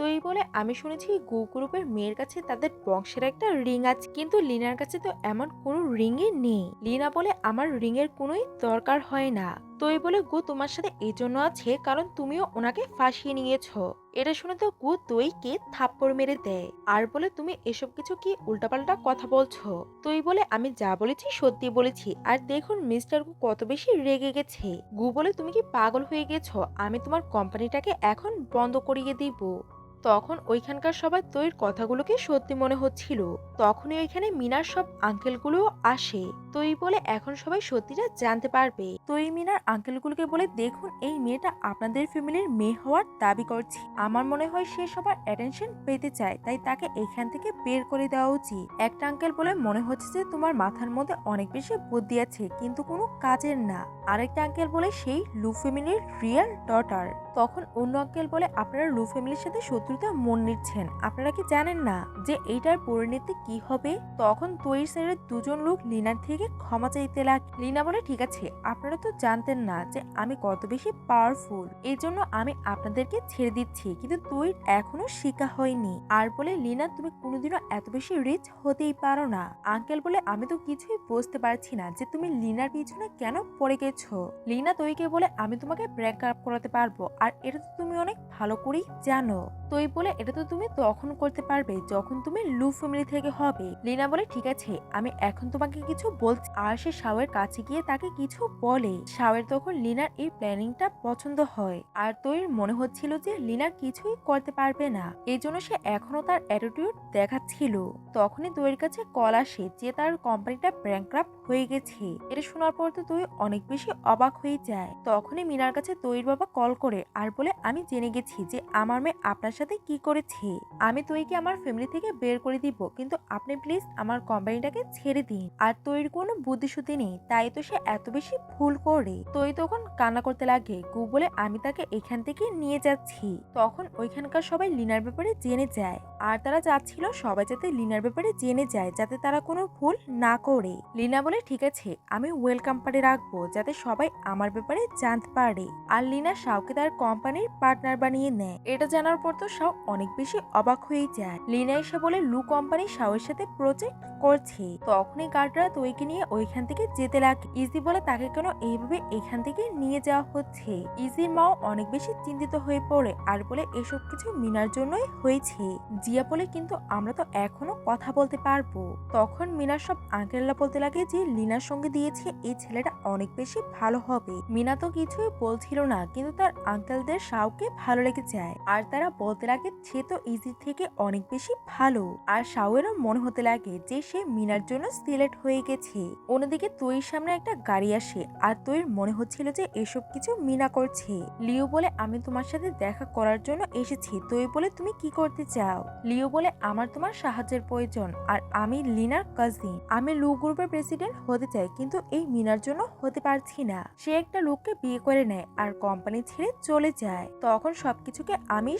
তো এই বলে আমি শুনেছি গু গ্রুপের মেয়ের কাছে তাদের বংশের একটা রিং আছে। কিন্তু লিনার কাছে তো এমন কোনো রিংই নেই। লিনা বলে, আমার রিং এর কোনোই দরকার হয় না। তো এই বলে, গু তোমার সাথে এই জন্য আছে, কারণ তুমিও ওনাকে ফাঁসিয়ে নিয়েছো। এটা শুনে তো গু দইকে থাপ্পড় মেরে দেয়। আর বলে, তুমি এসব কিছু কি উল্টাপাল্টা কথা বলছো? তুই বলে, আমি যা বলেছি সত্যি বলেছি। আর দেখুন মিস্টার গু কত বেশি রেগে গেছে। গু বলে, তুমি কি পাগল হয়ে গেছো? আমি তোমার কোম্পানিটাকে এখন বন্ধ করিয়ে দিব। তখন ওইখানকার সবাই তৈর কথাগুলোকে সত্যি মনে হচ্ছিল। তখনই ওইখানে মিনার সব আঙ্কেলগুলো আসে। তৈ বলে এখন সবাই সত্যিটা জানতে পারবে। তৈ মিনার আঙ্কেলগুলোকে বলে, দেখুন, এই মেয়েটা আপনাদের ফ্যামিলির মেয়ে হওয়ার দাবি করছে। আমার মনে হয় সে সবার অ্যাটেনশন পেতে চায়, তাই তাকে এখান থেকে বের করে দেওয়া উচিত। একটা আঙ্কেল বলে, মনে হচ্ছে যে তোমার মাথার মধ্যে অনেক বেশি বুদ্ধি আছে, কিন্তু কোনো কাজের না। আরেকটা আঙ্কেল বলে, সেই লু ফ্যামিলির রিয়েল ডটার তখন অন্য আঙ্কেল বলে, আপনারা লু ফ্যামিলির সাথে শত্রুতা মন নিচ্ছেন আপনারা কি জানেন না যে এইটার পরিণতি কি হবে? তখন তৈর সাইডের দুজন লোক লিনার থেকে ক্ষমা চাইতে লাগ লিনা বলে, ঠিক আছে, আপনারা তো জানতেন না যে আমি কত বেশি পাওয়ারফুল এই জন্য আমি আপনাদেরকে ছেড়ে দিচ্ছি, কিন্তু তুই এখনও শিকা হয়নি। আর বলে, লিনা, তুমি কোনোদিনও এত বেশি রিচ হতেই পারো না। আঙ্কেল বলে, আমি তো কিছুই বুঝতে পারছি না যে তুমি লিনার পিছনে কেন পড়ে গেছো। লিনা তৈকে বলে, আমি তোমাকে ব্রেক আপ করাতে পারব। আর এটা তো তুমি অনেক ভালো করেই জানো। তৈ বলে এটা তো তুমি তখন করতে পারবে যখন তুমি লু ফ্যামিলি থেকে হবে। লিনা বলে, ঠিক আছে, আমি এখন তোমাকে কিছু বলছি। আর সে শাওয়ের কাছে গিয়ে তাকে কিছু বলে। শাওয়ের তখন লিনার এই প্ল্যানিংটা পছন্দ হয়। আর তৈর মনে হচ্ছিল যে লিনা কিছুই করতে পারবে না। এই জন্য সে এখনও তার অ্যাটিটিউড দেখাচ্ছিল। তখনই তৈর কাছে কল আসে যে তার কোম্পানিটা ব্যাংক্রাফট হয়ে গেছে। এটা শোনার পর তো তুই অনেক বেশি অবাক হয়ে যায়। তখনই মিনার কাছে তৈর বাবা কল করে আর বলে, আমি জেনে গেছি যে আমার মেয়ে আপনার সাথে কি করেছে? আমি তৈকে আমার ফ্যামিলি থেকে বের করে দিব। কিন্তু আপনি প্লিজ আমার কোম্পানিটাকে ছেড়ে দিন। আর তৈর কোনো বুদ্ধিশুদ্ধি নেই। তাই তো সে এত বেশি ভুল করে। তৈ তখন কান্না করতে লাগে। গু বলে, আমি তাকে এখান থেকে নিয়ে যাচ্ছি। তখন ওইখানকার সবাই লিনার ব্যাপারে জেনে যায়। আর তারা চাচ্ছিল সবাই যাতে লিনার ব্যাপারে জেনে যায়, যাতে তারা কোনো ভুল না করে। লিনা বলে, ঠিক আছে, আমি ওয়েলকাম পার্টি রাখব, যাতে সবাই আমার ব্যাপারে জানতে পারে। আর লিনা শাওকে তার কোম্পানির পার্টনার বানিয়ে নেয়। এটা জানার পর তো শাও অনেক বেশি অবাক হয়ে যায়। লিনা এসে বলে, লু কোম্পানি শাওয়ের সাথে প্রজেক্ট করছে। তখনই গার্ডরা তৈকে নিয়ে ওইখান থেকে যেতে লাগে। ইজি বলে তাকে কেন এইভাবে এখান থেকে নিয়ে যাওয়া হচ্ছে? ইজির মাও অনেক বেশি চিন্তিত হয়ে পড়ে আর বলে, এসব কিছু মিনার জন্যই হয়েছে। জিয়া বলে, কিন্তু আমরা তো এখনও কথা বলতে পারব। তখন মিনার সব আঙ্কেলরা বলতে লাগে যে, লিনার সঙ্গে দিয়েছে, এই ছেলেটা অনেক বেশি ভালো হবে। মিনা তো কিছুই বলছিল না, কিন্তু তার আঙ্কেলদের শাওকে ভালো লেগে যায়। আর তারা বলতে লাগে সে তো ইজির থেকে অনেক বেশি ভালো। আর শাওয়েরও মনে হতে লাগে যে সে মিনার জন্য সিলেক্ট হয়ে গেছে। অন্যদিকে তৈর সামনে একটা গাড়ি আসে আর তৈর মনে হচ্ছিল যে এসব কিছু মিনা করছে। লিও বলে, আমি তোমার সাথে দেখা করার জন্য এসেছি। তৈ বলে, তুমি কি করতে চাও? লিও বলে, আমার তোমার সাহায্যের প্রয়োজন। আর আমি লিনার কাজিন আমি লু গ্রুপের প্রেসিডেন্ট হতে চাই, কিন্তু এই মিনার জন্য হতে পারছি না। সে একটা লোককে বিয়ে করে নেয় আর কোম্পানি ছেড়ে চলে যায়। তখন সবকিছুকে আমি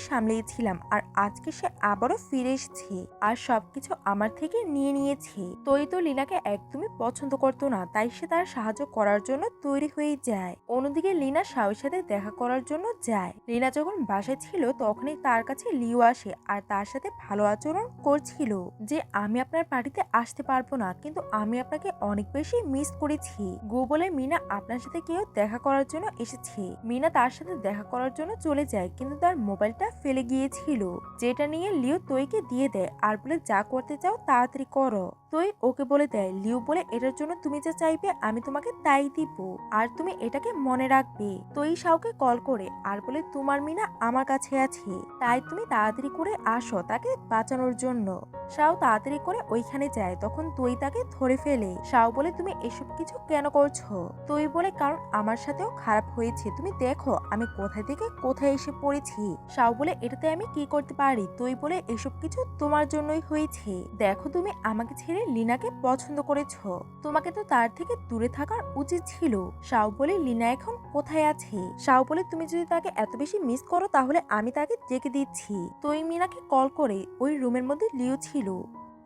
সামলিয়েছিলাম আর আজকে সে আবারও ফিরে এসেছে আর সবকিছু আমার থেকে নিয়ে নিয়েছে। তৈ তো লিনাকে একদমই পছন্দ করতো না, তাই সে তার সাহায্য করার জন্য তৈরি হয়ে যায়। অন্যদিকে লীনা শাওয়ের সাথে দেখা করার জন্য যায়। লীনা যখন বাসায় ছিল তখনই তার কাছে লিও আসে আর তার সাথে ভালো আচরণ করছিল যে, আমি আপনার পার্টিতে আসতে পারব না, কিন্তু আমি আপনাকে অনেক বেশি মিস করেছি। গো বলে মিনা আপনার সাথে কেউ দেখা করার জন্য এসেছে। মিনা তার সাথে দেখা করার জন্য চলে যায়, কিন্তু তার মোবাইলটা ফেলে গিয়েছিল যেটা নিয়ে লিও তৈকে দিয়ে দেয়। আর বলে, যা করতে চাও তাড়াতাড়ি করো। তৈ ওকে বলে দেয়, লিও বলে, এটার জন্য তুমি যা চাইবে আমি তোমাকে তাই দিব। আর তুমি এটাকে মনে রাখবে। তৈ শাওকে কল করে, আর বলে, তোমার মিনা আমার কাছে আছে। তাই তুমি তাড়াতাড়ি করে আসো তাকে বাঁচানোর জন্য। শাও তাড়াতাড়ি করে ওইখানে যায়। তখন তুই তাকে ধরে ফেলে। শাও বলে, তুমি এসব কিছু কেন করছ? তুই বলে, কারণ আমার সাথেও খারাপ হয়েছে। তুমি দেখো আমি কোথায় থেকে কোথায় এসে পড়েছি। শাও বলে এটাতে আমি কি করতে পারি? তুই বলে এসব কিছু তোমার জন্যই হয়েছে। দেখো তুমি আমাকে ছেড়ে লিনাকে পছন্দ করেছ। তোমাকে তো তার থেকে দূরে থাকার উচিত ছিল। সাউ বলে, লিনা এখন কোথায় আছে? সাউ বলে, তুমি যদি তাকে এত বেশি মিস করো, তাহলে আমি তাকে ডেকে দিচ্ছি। তুই মিনাকে কল করে ওই রুমের মধ্যে লিও ছিল।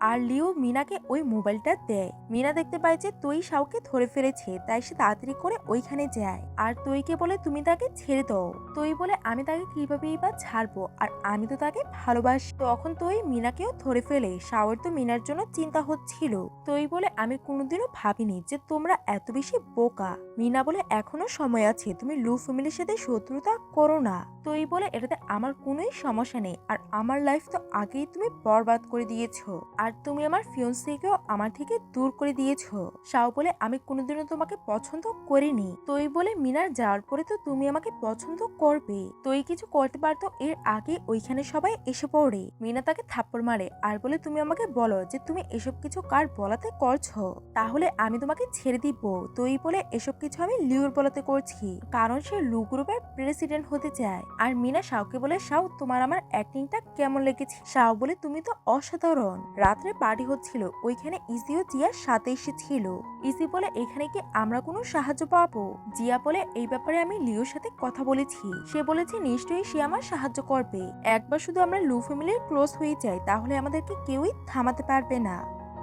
আর লিও মিনাকে ওই মোবাইলটা দেয়। মিনা দেখতে পায় যে তুই শাওকে ধরে ফেলেছে, তাই সে তাড়াতাড়ি করে ওইখানে যায়। আর তুইকে বলে তুমি তাকে ছেড়ে দাও। তুই বলে, আমি তাকে কিভাবেই বা ছাড়বো? আর আমি তো তাকে ভালোবাসি। তখন তুই মিনাকেও ধরে ফেলে। শাওয়ের তো মিনার জন্য চিন্তা হচ্ছিল। তুই বলে, আমি কোনোদিনও ভাবিনি যে তোমরা এত বেশি বোকা। মিনা বলে, এখনও সময় আছে। তুমি লু ফ্যামিলির সাথে শত্রুতা করো না। তুই বলে, এটাতে আমার কোনোই সমস্যা নেই। আর আমার লাইফ তো আগেই তুমি বরবাদ করে দিয়েছ। আর তুমি আমার ফিয়ন্সিকেও আমার থেকে দূর করে দিয়েছ। সাও বলে, আমি কোনোদিনও তোমাকে পছন্দ করিনি। তুই বলে, মিনার, যাওয়ার পরে তো তুমি আমাকে পছন্দ করবে। তুই কিছু করতে পারতো, এর আগে ওইখানে সবাই এসে পড়ে। মিনা তাকে থাপ্পড় মারে, আর বলে, তুমি আমাকে বলো যে, তুমি এসব কিছু কার বলাতে করছ? তাহলে আমি তোমাকে ছেড়ে দিব। তুই বলে, এসব কিছু আমি লিওর বলাতে করছি, কারণ সে লু গ্রুপের প্রেসিডেন্ট হতে চায়। আর মিনা শাওকে বলে শাও তোমার আমার অ্যাক্টিংটা কেমন লেগেছে? শাও বলে, তুমি তো অসাধারণ। রাত্রে পার্টি হচ্ছিল, ওইখানে ইসিও জিয়ার সাথে এসেছিল। ইসি বলে, এখানে কি আমরা কোনো সাহায্য পাবো? জিয়া বলে, এই ব্যাপারে আমি লিওর সাথে কথা বলেছি। সে বলেছে, নিশ্চয়ই সে আমার সাহায্য করবে। একবার শুধু আমরা লু ফ্যামিলির ক্লোজ হয়ে যাই, তাহলে আমাদেরকে কেউই থামাতে পারবে না।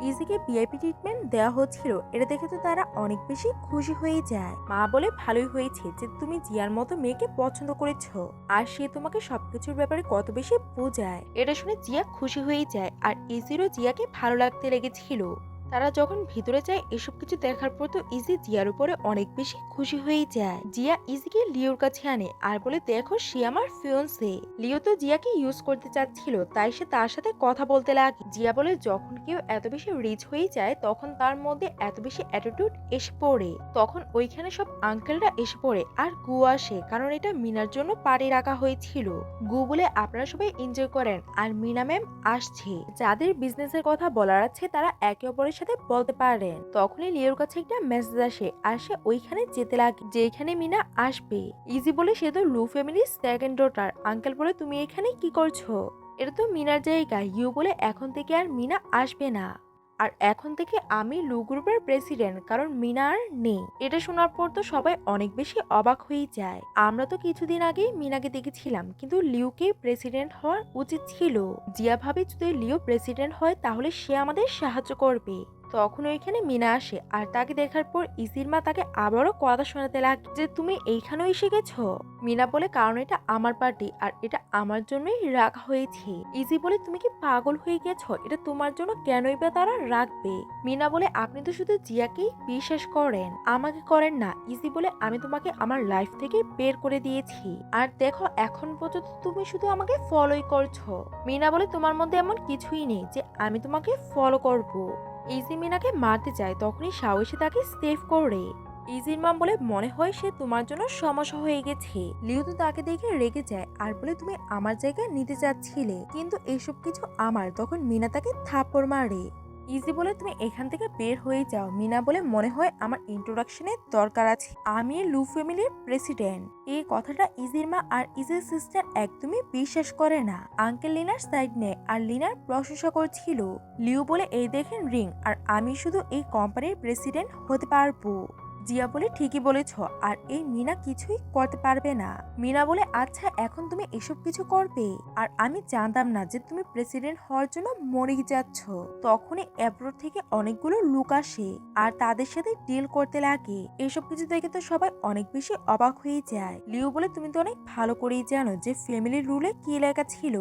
ইজিকে ভিআইপি ট্রিটমেন্ট দেওয়া হচ্ছিল, এটা দেখে তো তারা অনেক বেশি খুশি হয়ে যায়। মা বলে, ভালোই হয়েছে যে তুমি জিয়ার মতো মেয়েকে পছন্দ করেছ, আর সে তোমাকে সবকিছুর ব্যাপারে কত বেশি বোঝায়। এটা শুনে জিয়া খুশি হয়ে যায়, আর ইজিরও জিয়াকে ভালো লাগতে লেগেছিল। তারা যখন ভিতরে যায়, এসব কিছু দেখার পর তো ইজি জিয়ার উপরে অনেক বেশি খুশি হয়ে যায়। জিয়া ইজিকে লিওর কাছে আনে আর বলে, দেখো, সে আমার ফিয়ন্সে লিও তো জিয়াকে ইউজ করতে চাচ্ছিল, তাই সে তার সাথে কথা বলতে লাগে। জিয়া বলে, যখন কেউ এত বেশি রিচ হয়ে যায়, তখন তার মধ্যে এত বেশি অ্যাটিটিউড এসে পড়ে। তখন ওইখানে সব আঙ্কেলরা এসে পড়ে আর গু আসে, কারণ এটা মিনার জন্য পাড়ি রাখা হয়েছিল। গু বলে, আপনারা সবাই এনজয় করেন। আর মিনা ম্যাম আসছে। যাদের বিজনেসের কথা বলার আছে, তারা একে অপরের সাথে বলতে পারেন। তখনই লিওর কাছে একটা মেসেজ আসে। আর সে ওইখানে যেতে লাগে, যেখানে মিনা আসবে। ইজি বলে সে তো লু ফ্যামিলির সেকেন্ড ডটার আঙ্কেল বলে, তুমি এখানে কি করছ? এটা তো মিনার জায়গা। ইউ বলে, এখন থেকে আর মিনা আসবে না। আর এখন থেকে আমি লু গ্রুপের প্রেসিডেন্ট, কারণ মিনার নেই। এটা শোনার পর তো সবাই অনেক বেশি অবাক হয়ে যায়। আমরা তো কিছুদিন আগে মিনাকে দেখেছিলাম, কিন্তু লিউকে প্রেসিডেন্ট হওয়ার উচিত ছিল। জিয়া ভাবে যদি লিও প্রেসিডেন্ট হয়, তাহলে সে আমাদের সাহায্য করবে। তখন ওইখানে মিনা আসে আর তাকে দেখার পর ইসির মা তাকে আবারও কথা শোনাতে লাগে যে, তুমি এইখানেও এসে গেছো? মিনা বলে, কারণ এটা আমার পার্টি আর এটা আমার জন্যই রাখা হয়েছে। ইজি বলে, তুমি কি পাগল হয়ে গেছো? এটা তোমার জন্য কেনই বা তারা রাখবে মিনা বলে, আপনি তো শুধু জিয়াকেই বিশ্বাস করেন। আমাকে করেন না। ইজি বলে, আমি তোমাকে আমার লাইফ থেকে বের করে দিয়েছি। আর দেখো, এখন পর্যন্ত তুমি শুধু আমাকে ফলোই করছ। মিনা বলে, তোমার মধ্যে এমন কিছুই নেই যে, আমি তোমাকে ফলো করব। ইজি মিনাকে মারতে যায় তখনই সাহসে তাকে সেভ করে। ইজির মাম বলে, মনে হয় সে তোমার জন্য সমস্যা হয়ে গেছে। লিও তো তাকে দেখে রেগে যায় আর বলে, তুমি আমার জায়গায় নিতে চাচ্ছিলে, কিন্তু এসব কিছু আমার। তখন মিনা তাকে থাপ্পড় মারে। ইজি বলে তুমি এখান থেকে বের হয়ে যাও। মিনা বলে, মনে হয় আমার ইন্ট্রোডাকশনের দরকার আছে। আমি লু ফ্যামিলির প্রেসিডেন্ট এই কথাটা ইজির মা আর ইজির সিস্টার একদমই বিশ্বাস করে না। আঙ্কেল লিনার সাইড নেয় আর লিনার প্রশংসা করছিল লিউ বলে, এই দেখেন রিং, আর আমি শুধু এই কোম্পানির প্রেসিডেন্ট হতে পারব। জিয়া বলে, ঠিকই বলেছ, আর এই মিনা কিছুই করতে পারবে না। মিনা বলে আচ্ছা এখন তুমি এসব কিছু করবে? আর আমি জানতাম না যে তুমি প্রেসিডেন্ট হওয়ার জন্য মরে যাচ্ছ। তখনই অ্যাব্রোড থেকে অনেকগুলো লোক আসে, আর তাদের সাথে ডিল করতে লাগে। এসব কিছু দেখে তো সবাই অনেক বেশি অবাক হয়ে যায়। লিও বলে, তুমি তো অনেক ভালো করেই জানো যে ফ্যামিলির রুলে কি লেখা ছিল?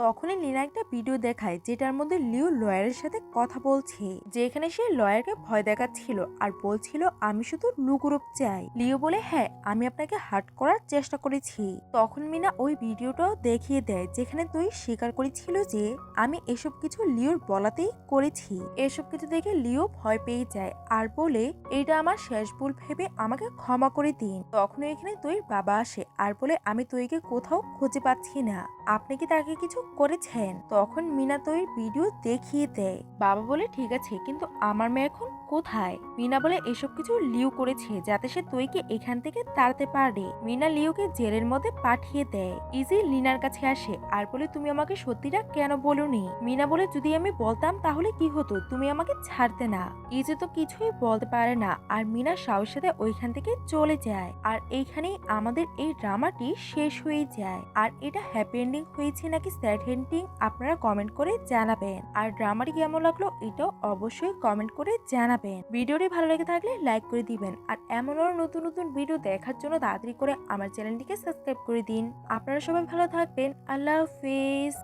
তখনই লিনা একটা ভিডিও দেখায় যেটার মধ্যে লিও লয়ারের সাথে কথা বলছে, যেখানে সে লয়ারকে ভয় দেখাচ্ছিল আর বলছিল, আমি শুধু লু গ্রুপ চাই। লিও বলে হ্যাঁ আমি আপনাকে হার্ট করার চেষ্টা করেছি। তখন মিনা ওই ভিডিওটাও দেখিয়ে দেয়, যেখানে তুই স্বীকার করেছিল যে, আমি এসব কিছু লিওর বলাতেই করেছি। এসব কিছু দেখে লিও ভয় পেয়ে যায় আর বলে এটা আমার শেষ ভুল ভেবে আমাকে ক্ষমা করে দিন। তখন এখানে তুই বাবা আসে আর বলে, আমি তুইকে কোথাও খুঁজে পাচ্ছি না। আপনি কি তাকে কিছু করেছেন। তখন মিনা তৈর ভিডিও দেখিয়ে দেয়। বাবা বলে, ঠিক আছে, কিন্তু আমার মেয়ে এখন কোথায়? মিনা বলে, এসব কিছু লিউ করেছে, যাতে সে তৈকে এখান থেকে তাড়াতে পারে। মিনা লিউকে জেলের মধ্যে পাঠিয়ে দেয়। ইজি লিনার কাছে আসে, আর বলে, তুমি আমাকে সত্যিটা কেন বলনি? মিনা বলে, যদি আমি বলতাম, তাহলে কি হতো? তুমি আমাকে ছাড়তে না। ইজি তো কিছুই বলতে পারে না, আর মিনা সাহস সাথে ওইখান থেকে চলে যায়। আর এইখানেই আমাদের এই ড্রামাটি শেষ হয়ে যায়। আর এটা হ্যাপি এন্ডিং হয়েছে নাকি স্যাড হিন্টিং আপনারা কমেন্ট করে জানাবেন। আর ড্রামাটি কেমন লাগল এটাও অবশ্যই কমেন্ট করে জানাবেন। ভিডিওটি ভালো লেগে থাকলে লাইক করে দিবেন। আর এমন আরও নতুন নতুন ভিডিও দেখার জন্য তাড়াতাড়ি করে আমার চ্যানেলটিকে সাবস্ক্রাইব করে দিন। আপনারা সবাই ভালো থাকবেন। আল্লাহ হাফিজ।